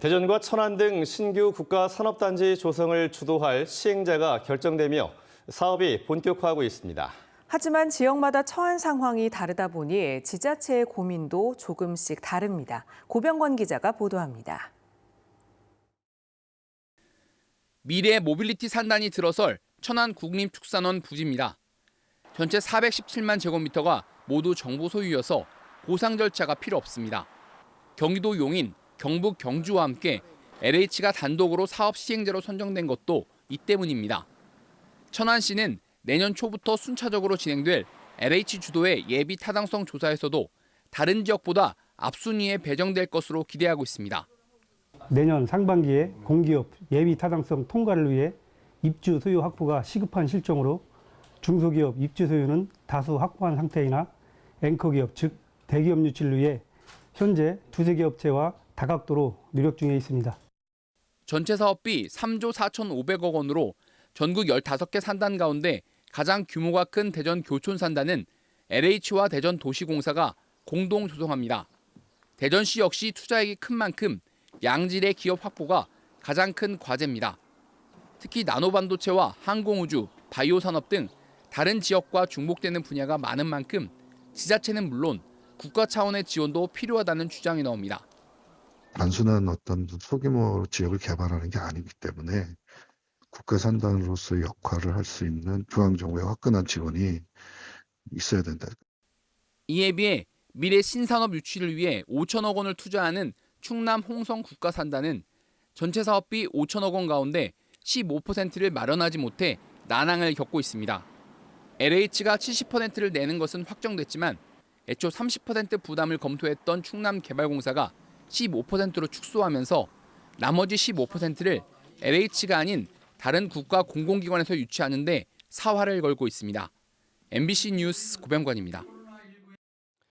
대전과 천안 등 신규 국가 산업단지 조성을 주도할 시행자가 결정되며 사업이 본격화하고 있습니다. 하지만 지역마다 처한 상황이 다르다 보니 지자체의 고민도 조금씩 다릅니다. 고병권 기자가 보도합니다. 미래 모빌리티 산단이 들어설 천안 국립축산원 부지입니다. 전체 417만 제곱미터가 모두 정부 소유여서 보상 절차가 필요 없습니다. 경기도 용인, 경북 경주와 함께 LH가 단독으로 사업 시행자로 선정된 것도 이 때문입니다. 천안시는 내년 초부터 순차적으로 진행될 LH 주도의 예비 타당성 조사에서도 다른 지역보다 앞순위에 배정될 것으로 기대하고 있습니다. 내년 상반기에 공기업 예비 타당성 통과를 위해 입주 소유 확보가 시급한 실정으로 중소기업 입주 소유는 다수 확보한 상태이나 앵커기업 즉 대기업 유치를 위해 현재 두세 개 업체와 다각도로 노력 중에 있습니다. 전체 사업비 3조 4,500억 원으로 전국 15개 산단 가운데 가장 규모가 큰 대전 교촌 산단은 LH와 대전 도시공사가 공동 조성합니다. 대전시 역시 투자액이 큰 만큼 양질의 기업 확보가 가장 큰 과제입니다. 특히 나노반도체와 항공우주, 바이오 산업 등 다른 지역과 중복되는 분야가 많은 만큼 지자체는 물론 국가 차원의 지원도 필요하다는 주장이 나옵니다. 단순한 어떤 소규모 지역을 개발하는 게 아니기 때문에 국가 산단으로서의 역할을 할 수 있는 중앙정부의 화끈한 지원이 있어야 된다. 이에 비해 미래 신산업 유치를 위해 5천억 원을 투자하는 충남 홍성 국가산단은 전체 사업비 5천억 원 가운데 15%를 마련하지 못해 난항을 겪고 있습니다. LH가 70%를 내는 것은 확정됐지만 애초 30% 부담을 검토했던 충남개발공사가 15%로 축소하면서 나머지 15%를 LH가 아닌 다른 국가 공공기관에서 유치하는데 사활을 걸고 있습니다. MBC 뉴스 고병관입니다.